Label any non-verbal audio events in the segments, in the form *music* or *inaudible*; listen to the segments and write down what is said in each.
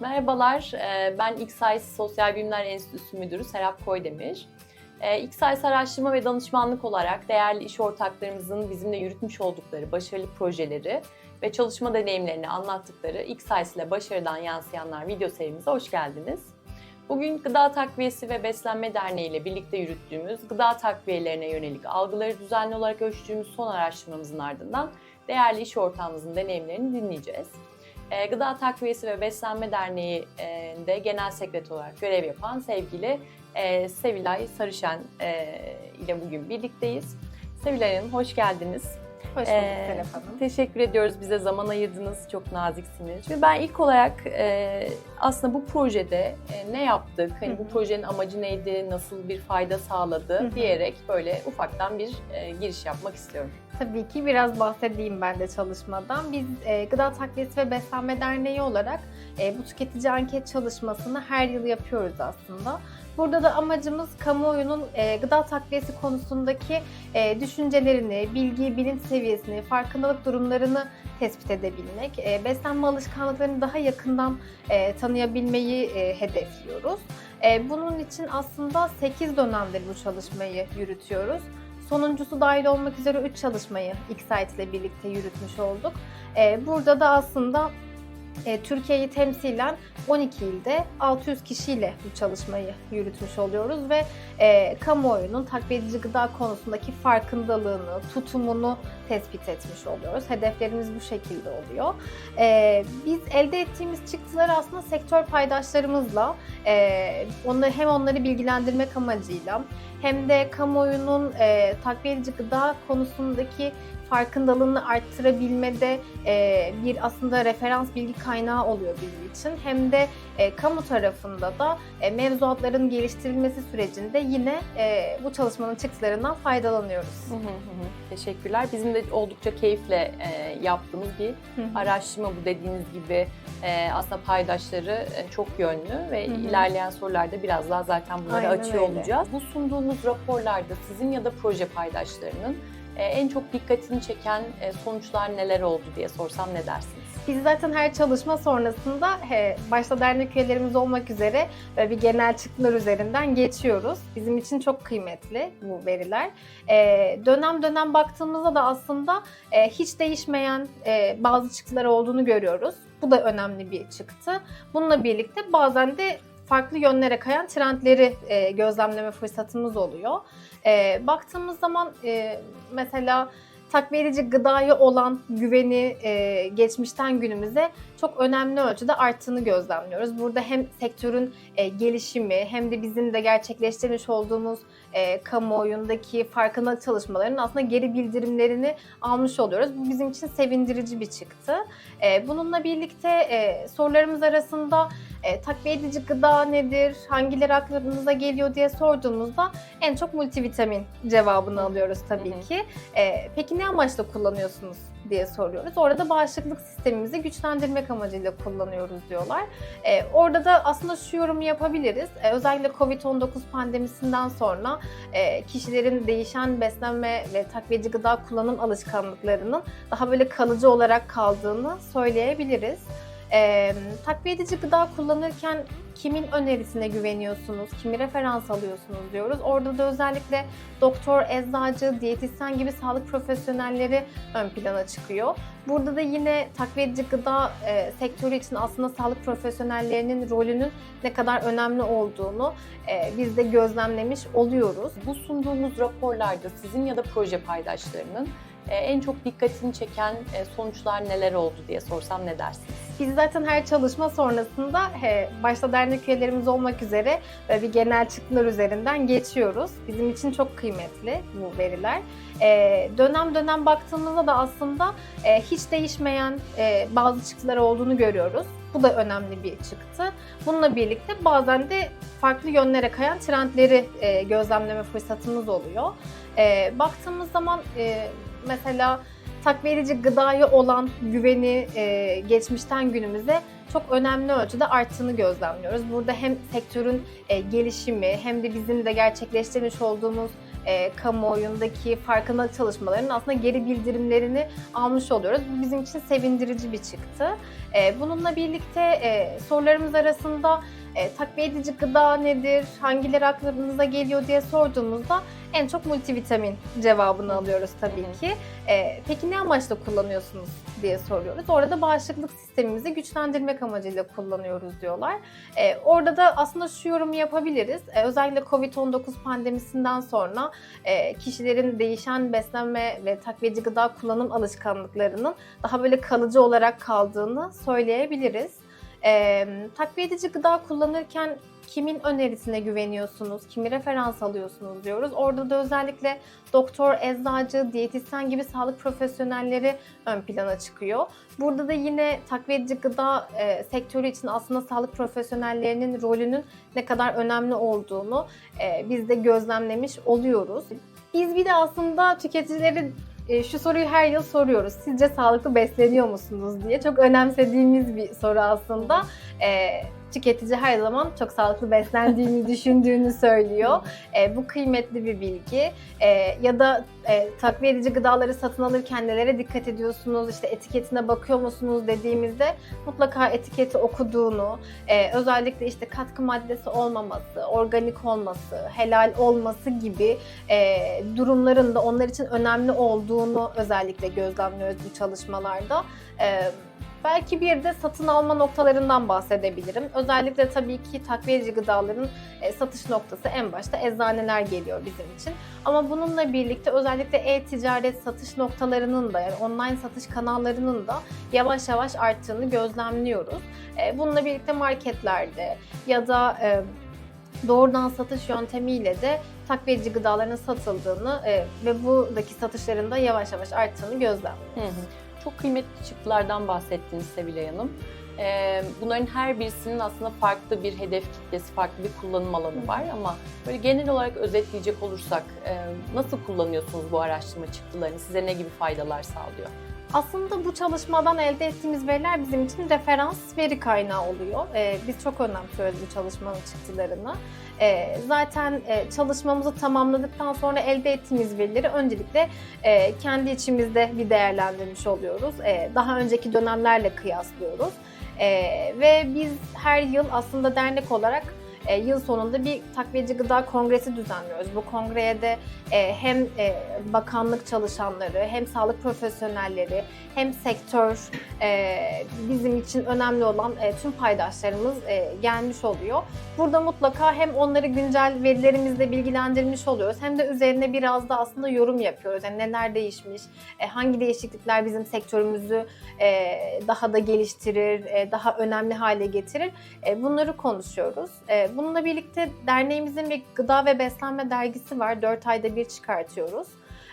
Merhabalar, e, ben XIS Sosyal Bilimler Enstitüsü Müdürü Serap Koydemir. E, XIS araştırma ve danışmanlık olarak değerli iş ortaklarımızın bizimle yürütmüş oldukları başarılı projeleri ve çalışma deneyimlerini anlattıkları XIS ile başarıdan yansıyanlar video serimize hoş geldiniz. Bugün Gıda Takviyesi ve Beslenme Derneği ile birlikte yürüttüğümüz gıda takviyelerine yönelik algıları düzenli olarak ölçtüğümüz son araştırmamızın ardından değerli iş ortağımızın deneyimlerini dinleyeceğiz. E, Gıda Takviyesi ve Beslenme Derneği'nde genel sekreter olarak görev yapan sevgili e, Sevilay Sarışen e, ile bugün birlikteyiz. Sevilay Hanım hoş geldiniz. Hoş bulduk Ee, Serap Hanım. Teşekkür ediyoruz bize zaman ayırdınız. Çok naziksiniz. Ve ben ilk olarak e, aslında bu projede e, ne yaptık? Hani Hı bu projenin amacı neydi? Nasıl bir fayda sağladı? Hı hı. diyerek böyle ufaktan bir e, giriş yapmak istiyorum. Tabii ki biraz bahsedeyim ben de çalışmadan. Biz e, Gıda Takviyesi ve Beslenme Derneği olarak e, bu tüketici anket çalışmasını her yıl yapıyoruz aslında. Burada da amacımız kamuoyunun e, gıda takviyesi konusundaki e, düşüncelerini, bilgi, bilinç seviyesini, farkındalık durumlarını tespit edebilmek, e, beslenme alışkanlıklarını daha yakından e, tanıyabilmeyi e, hedefliyoruz. E, bunun için aslında 8 dönemdir bu çalışmayı yürütüyoruz. Sonuncusu dahil olmak üzere 3 çalışmayı Xite ile birlikte yürütmüş olduk. Ee, burada da aslında e, Türkiye'yi temsilen 12 ilde 600 kişiyle bu çalışmayı yürütmüş oluyoruz ve e, kamuoyunun takviye edici gıda konusundaki farkındalığını, tutumunu tespit etmiş oluyoruz. Hedeflerimiz bu şekilde oluyor. E, biz elde ettiğimiz çıktıları aslında sektör paydaşlarımızla e, onları hem onları bilgilendirmek amacıyla hem de kamuoyunun e, takviye edici gıda konusundaki farkındalığını arttırabilmede e, bir aslında referans bilgi kaynağı oluyor bizim için. Hem de e, kamu tarafında da e, mevzuatların geliştirilmesi sürecinde yine e, bu çalışmanın çıktılarından faydalanıyoruz. Hı hı hı. Teşekkürler. Bizim de oldukça keyifle e, yaptığımız bir araştırma bu dediğiniz gibi e, aslında paydaşları e, çok yönlü ve Hı hı. ilerleyen sorularda biraz daha zaten bunları Aynen açıyor öyle. olacağız. Bu sunduğumuz raporlarda sizin ya da proje paydaşlarının en çok dikkatini çeken e, sonuçlar neler oldu diye sorsam ne dersiniz? Biz zaten her çalışma sonrasında he, başta dernek üyelerimiz olmak üzere böyle bir genel çıktılar üzerinden geçiyoruz. Bizim için çok kıymetli bu veriler. Ee, dönem dönem baktığımızda da aslında e, hiç değişmeyen e, bazı çıktılar olduğunu görüyoruz. Bu da önemli bir çıktı. Bununla birlikte bazen de farklı yönlere kayan trendleri e, gözlemleme fırsatımız oluyor. E, baktığımız zaman e, mesela takviye edici gıdaya olan güveni e, geçmişten günümüze çok önemli ölçüde arttığını gözlemliyoruz. Burada hem sektörün e, gelişimi hem de bizim de gerçekleştirmiş olduğumuz e, kamuoyundaki farkındalık çalışmalarının aslında geri bildirimlerini almış oluyoruz. Bu bizim için sevindirici bir çıktı. E, bununla birlikte e, sorularımız arasında e, takviye edici gıda nedir, hangileri aklınıza geliyor diye sorduğumuzda en çok multivitamin cevabını alıyoruz tabii ki. E, peki ne amaçla kullanıyorsunuz diye soruyoruz. Orada bağışıklık sistemimizi güçlendirmek amacıyla kullanıyoruz diyorlar. E, orada da aslında şu yorumu yapabiliriz. E, özellikle Covid-19 pandemisinden sonra e, kişilerin değişen beslenme ve takviyeci gıda kullanım alışkanlıklarının daha böyle kalıcı olarak kaldığını söyleyebiliriz. E, takviye edici gıda kullanırken kimin önerisine güveniyorsunuz, kimi referans alıyorsunuz diyoruz. Orada da özellikle doktor, eczacı, diyetisyen gibi sağlık profesyonelleri ön plana çıkıyor. Burada da yine takviye edici gıda e, sektörü için aslında sağlık profesyonellerinin rolünün ne kadar önemli olduğunu e, biz de gözlemlemiş oluyoruz. Bu sunduğumuz raporlarda sizin ya da proje paydaşlarının en çok dikkatini çeken e, sonuçlar neler oldu diye sorsam ne dersiniz? Biz zaten her çalışma sonrasında he, başta dernek üyelerimiz olmak üzere böyle bir genel çıktılar üzerinden geçiyoruz. Bizim için çok kıymetli bu veriler. Ee, dönem dönem baktığımızda da aslında e, hiç değişmeyen e, bazı çıktılar olduğunu görüyoruz. Bu da önemli bir çıktı. Bununla birlikte bazen de farklı yönlere kayan trendleri e, gözlemleme fırsatımız oluyor. E, baktığımız zaman e, mesela takviye edici gıdaya olan güveni e, geçmişten günümüze çok önemli ölçüde arttığını gözlemliyoruz. Burada hem sektörün e, gelişimi hem de bizim de gerçekleştirmiş olduğumuz e, kamuoyundaki farkındalık çalışmalarının aslında geri bildirimlerini almış oluyoruz. Bu bizim için sevindirici bir çıktı. E, bununla birlikte e, sorularımız arasında e, takviye edici gıda nedir, hangileri aklınıza geliyor diye sorduğumuzda en çok multivitamin cevabını alıyoruz tabii ki. E, peki ne amaçla kullanıyorsunuz diye soruyoruz. Orada bağışıklık sistemimizi güçlendirmek amacıyla kullanıyoruz diyorlar. E, orada da aslında şu yorumu yapabiliriz. E, özellikle Covid-19 pandemisinden sonra e, kişilerin değişen beslenme ve takviyeci gıda kullanım alışkanlıklarının daha böyle kalıcı olarak kaldığını söyleyebiliriz. E, takviye edici gıda kullanırken kimin önerisine güveniyorsunuz, kimi referans alıyorsunuz diyoruz. Orada da özellikle doktor, eczacı, diyetisyen gibi sağlık profesyonelleri ön plana çıkıyor. Burada da yine takviye edici gıda e, sektörü için aslında sağlık profesyonellerinin rolünün ne kadar önemli olduğunu e, biz de gözlemlemiş oluyoruz. Biz bir de aslında tüketicileri e, şu soruyu her yıl soruyoruz. Sizce sağlıklı besleniyor musunuz diye. Çok önemsediğimiz bir soru aslında. E, tüketici her zaman çok sağlıklı beslendiğini *laughs* düşündüğünü söylüyor. E, bu kıymetli bir bilgi. E, ya da e, takviye edici gıdaları satın alırken nelere dikkat ediyorsunuz, işte etiketine bakıyor musunuz dediğimizde mutlaka etiketi okuduğunu, e, özellikle işte katkı maddesi olmaması, organik olması, helal olması gibi e, durumların da onlar için önemli olduğunu özellikle gözlemliyoruz bu çalışmalarda. E, Belki bir de satın alma noktalarından bahsedebilirim. Özellikle tabii ki takviyeci gıdaların e, satış noktası en başta eczaneler geliyor bizim için. Ama bununla birlikte özellikle e-ticaret satış noktalarının da yani online satış kanallarının da yavaş yavaş arttığını gözlemliyoruz. E, Bununla birlikte marketlerde ya da e, doğrudan satış yöntemiyle de takviyeci gıdaların satıldığını ve buradaki satışların da yavaş yavaş arttığını gözlemliyoruz. Hı hı. Çok kıymetli çıktılardan bahsettiniz Sevilay Hanım. Ee, bunların her birisinin aslında farklı bir hedef kitlesi, farklı bir kullanım alanı var ama böyle genel olarak özetleyecek olursak e, nasıl kullanıyorsunuz bu araştırma çıktılarını? Size ne gibi faydalar sağlıyor? Aslında bu çalışmadan elde ettiğimiz veriler bizim için referans veri kaynağı oluyor. Ee, biz çok önemsiyoruz bu çalışmanın çıktılarını. Ee, zaten e, çalışmamızı tamamladıktan sonra elde ettiğimiz verileri öncelikle e, kendi içimizde bir değerlendirmiş oluyoruz. E, daha önceki dönemlerle kıyaslıyoruz. E, ve biz her yıl aslında dernek olarak e, yıl sonunda bir takviyeci gıda kongresi düzenliyoruz. Bu kongreye de e, hem e, bakanlık çalışanları, hem sağlık profesyonelleri, hem sektör e, bizim için önemli olan e, tüm paydaşlarımız e, gelmiş oluyor. Burada mutlaka hem onları güncel verilerimizle bilgilendirmiş oluyoruz hem de üzerine biraz da aslında yorum yapıyoruz. Yani neler değişmiş, e, hangi değişiklikler bizim sektörümüzü e, daha da geliştirir, e, daha önemli hale getirir. E, bunları konuşuyoruz. E, bununla birlikte derneğimizin bir gıda ve beslenme dergisi var. 4 ayda bir çıkartıyoruz.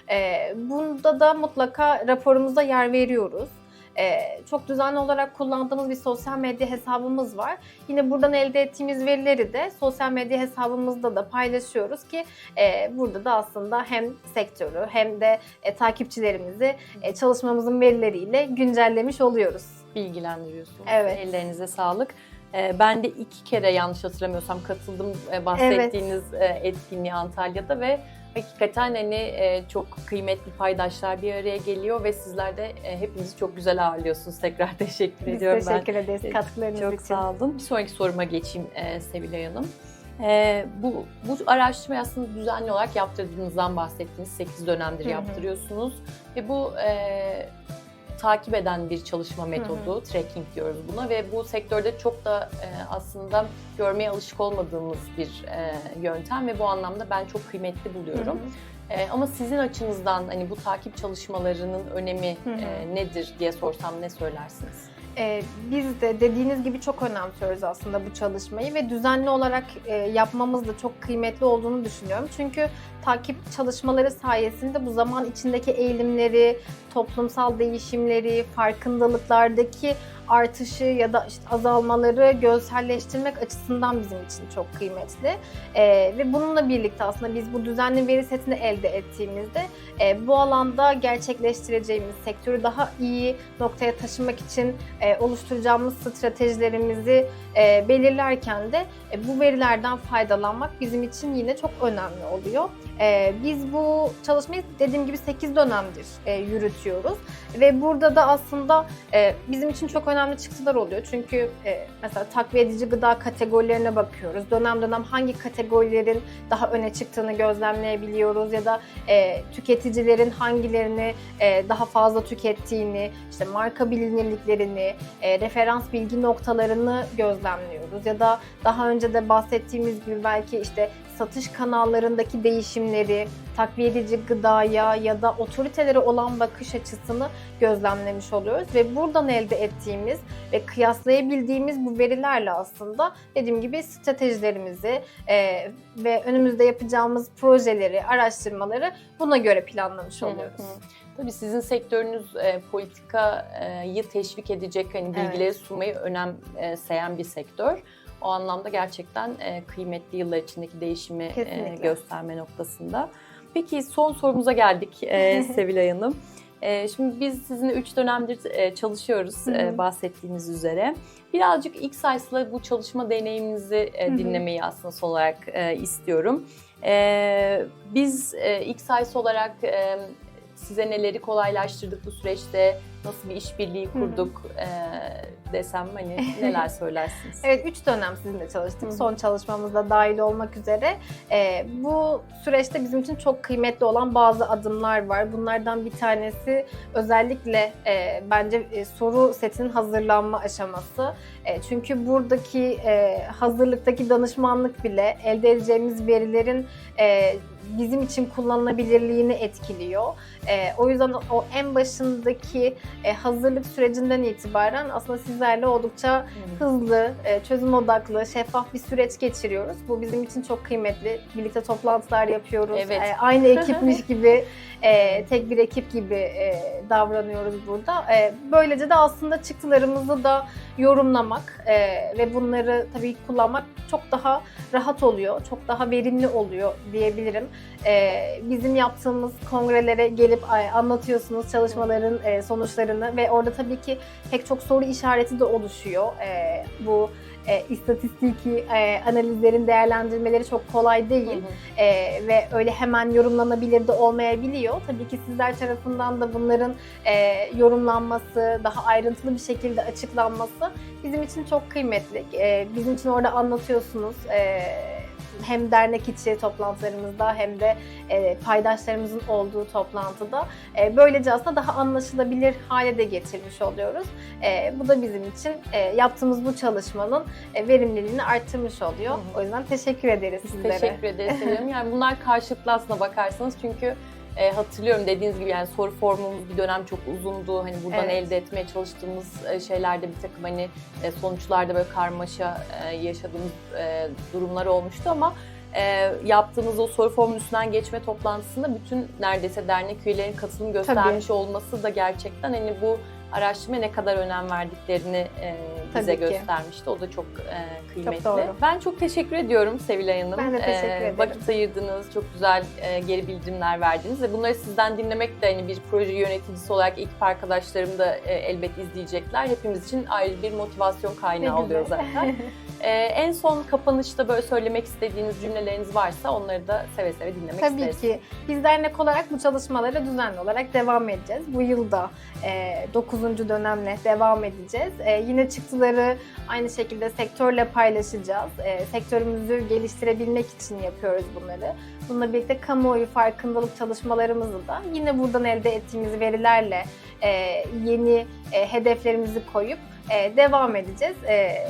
E, bunda da mutlaka raporumuza yer veriyoruz. E, çok düzenli olarak kullandığımız bir sosyal medya hesabımız var. Yine buradan elde ettiğimiz verileri de sosyal medya hesabımızda da paylaşıyoruz ki e, burada da aslında hem sektörü hem de e, takipçilerimizi e, çalışmamızın verileriyle güncellemiş oluyoruz. Bilgilendiriyorsunuz. Evet. Ellerinize sağlık. Ee, Ben de iki kere yanlış hatırlamıyorsam katıldım e, bahsettiğiniz e, etkinliğe Antalya'da ve hakikaten hani e, çok kıymetli paydaşlar bir araya geliyor ve sizler de e, hepinizi çok güzel ağırlıyorsunuz. Tekrar *laughs* teşekkür Biz ediyorum ben. teşekkür ederiz katkılarınız Çok için. sağ olun. Bir sonraki soruma geçeyim e, Sevilay Hanım. E, bu, bu araştırmayı aslında düzenli olarak yaptırdığınızdan bahsettiniz. 8 dönemdir Hı hı. yaptırıyorsunuz. Ve bu e, takip eden bir çalışma metodu, tracking diyoruz buna ve bu sektörde çok da e, aslında görmeye alışık olmadığımız bir e, yöntem ve bu anlamda ben çok kıymetli buluyorum. Hı hı. E, ama sizin açınızdan hani bu takip çalışmalarının önemi Hı hı. e, nedir diye sorsam ne söylersiniz? Ee, biz de dediğiniz gibi çok önemsiyoruz aslında bu çalışmayı ve düzenli olarak e, yapmamız da çok kıymetli olduğunu düşünüyorum. Çünkü takip çalışmaları sayesinde bu zaman içindeki eğilimleri, toplumsal değişimleri, farkındalıklardaki artışı ya da işte azalmaları görselleştirmek açısından bizim için çok kıymetli. Ee, ve bununla birlikte aslında biz bu düzenli veri setini elde ettiğimizde e, bu alanda gerçekleştireceğimiz sektörü daha iyi noktaya taşımak için e, oluşturacağımız stratejilerimizi e, belirlerken de e, bu verilerden faydalanmak bizim için yine çok önemli oluyor. E, biz bu çalışmayı dediğim gibi 8 dönemdir e, yürütüyoruz. Ve burada da aslında e, bizim için çok önemli çıktılar oluyor. Çünkü e, mesela takviye edici gıda kategorilerine bakıyoruz. Dönem dönem hangi kategorilerin daha öne çıktığını gözlemleyebiliyoruz ya da e, tüketicilerin hangilerini e, daha fazla tükettiğini, işte marka bilinirliklerini, e, referans bilgi noktalarını gözlemliyoruz ya da daha önce de bahsettiğimiz gibi belki işte satış kanallarındaki değişimleri, takviye edici gıdaya ya da otoritelere olan bakış açısını gözlemlemiş oluyoruz ve buradan elde ettiğimiz ve kıyaslayabildiğimiz bu verilerle aslında dediğim gibi stratejilerimizi e, ve önümüzde yapacağımız projeleri, araştırmaları buna göre planlamış Hı hı. oluyoruz. Tabii sizin sektörünüz e, politikayı teşvik edecek hani bilgileri Evet. sunmayı önemseyen bir sektör. O anlamda gerçekten e, kıymetli yıllar içindeki değişimi e, Kesinlikle. gösterme noktasında. Peki son sorumuza geldik e, *laughs* Sevilay Hanım. Şimdi biz sizinle 3 dönemdir çalışıyoruz Hı hı. e, bahsettiğiniz üzere. Birazcık X-Size'la bu çalışma deneyiminizi dinlemeyi aslında son olarak istiyorum. Biz e, X-Size olarak size neleri kolaylaştırdık bu süreçte, nasıl bir işbirliği kurduk e, desem hani *laughs* neler söylersiniz? Evet, 3 dönem sizinle çalıştık. Hı hı. Son çalışmamızda dahil olmak üzere. Ee, bu süreçte bizim için çok kıymetli olan bazı adımlar var. Bunlardan bir tanesi özellikle e, bence e, soru setinin hazırlanma aşaması. E, çünkü buradaki e, hazırlıktaki danışmanlık bile elde edeceğimiz verilerin e, bizim için kullanılabilirliğini etkiliyor. E, o yüzden o en başındaki e, hazırlık sürecinden itibaren aslında sizlerle oldukça hızlı, e, çözüm odaklı, şeffaf bir süreç geçiriyoruz. Bu bizim için çok kıymetli. Birlikte toplantılar yapıyoruz. Evet. E, Aynı *laughs* ekipmiş gibi, e, tek bir ekip gibi e, davranıyoruz burada. E, Böylece de aslında çıktılarımızı da yorumlamak e, ve bunları tabii kullanmak çok daha rahat oluyor, çok daha verimli oluyor diyebilirim. E, Bizim yaptığımız kongrelere gelip anlatıyorsunuz çalışmaların e, sonuçlarını ve orada tabii ki pek çok soru işareti de oluşuyor. E, bu e, istatistiki e, analizlerin değerlendirmeleri çok kolay değil Hı hı. E, ve öyle hemen yorumlanabilir de olmayabiliyor. Tabii ki sizler tarafından da bunların e, yorumlanması, daha ayrıntılı bir şekilde açıklanması bizim için çok kıymetli. E, bizim için orada anlatıyorsunuz. E, hem dernek içi toplantılarımızda hem de e, paydaşlarımızın olduğu toplantıda. E, böylece aslında daha anlaşılabilir hale de getirmiş oluyoruz. E, bu da bizim için e, yaptığımız bu çalışmanın e, verimliliğini arttırmış oluyor. Hı hı. O yüzden teşekkür ederiz Biz sizlere. teşekkür ederiz. Yani bunlar karşılıklı aslına bakarsanız çünkü e, hatırlıyorum dediğiniz gibi yani soru formumuz bir dönem çok uzundu. Hani buradan Evet. elde etmeye çalıştığımız e, şeylerde bir takım hani e, sonuçlarda böyle karmaşa e, yaşadığımız e, durumlar olmuştu ama e, yaptığımız o soru formunun üstünden geçme toplantısında bütün neredeyse dernek üyelerinin katılım göstermiş olması da gerçekten hani bu araştırmaya ne kadar önem verdiklerini e, bize Tabii ki. göstermişti. O da çok e, kıymetli. doğru. Ben çok teşekkür ediyorum Sevilay Hanım. Ben de teşekkür E, ederim. Vakit ayırdınız, çok güzel e, geri bildirimler verdiniz ve bunları sizden dinlemek de hani bir proje yöneticisi olarak ekip arkadaşlarım da e, elbet izleyecekler. Hepimiz için ayrı bir motivasyon kaynağı oluyor zaten. E, en son kapanışta böyle söylemek istediğiniz cümleleriniz varsa onları da seve seve dinlemek Tabii isteriz. ki. Biz dernek olarak bu çalışmalara düzenli olarak devam edeceğiz. Bu yılda e, 9. dönemle devam edeceğiz. E, yine çıktıları aynı şekilde sektörle paylaşacağız. E, sektörümüzü geliştirebilmek için yapıyoruz bunları. Bununla birlikte kamuoyu farkındalık çalışmalarımızı da yine buradan elde ettiğimiz verilerle e, yeni e, hedeflerimizi koyup e, devam edeceğiz. E,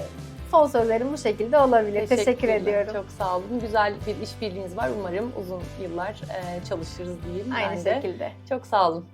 son sözlerim bu şekilde olabilir. Teşekkür ediyorum. Çok sağ olun. Güzel bir işbirliğiniz var. Umarım uzun yıllar e, çalışırız diyeyim Aynı ben de. şekilde. Çok sağ olun.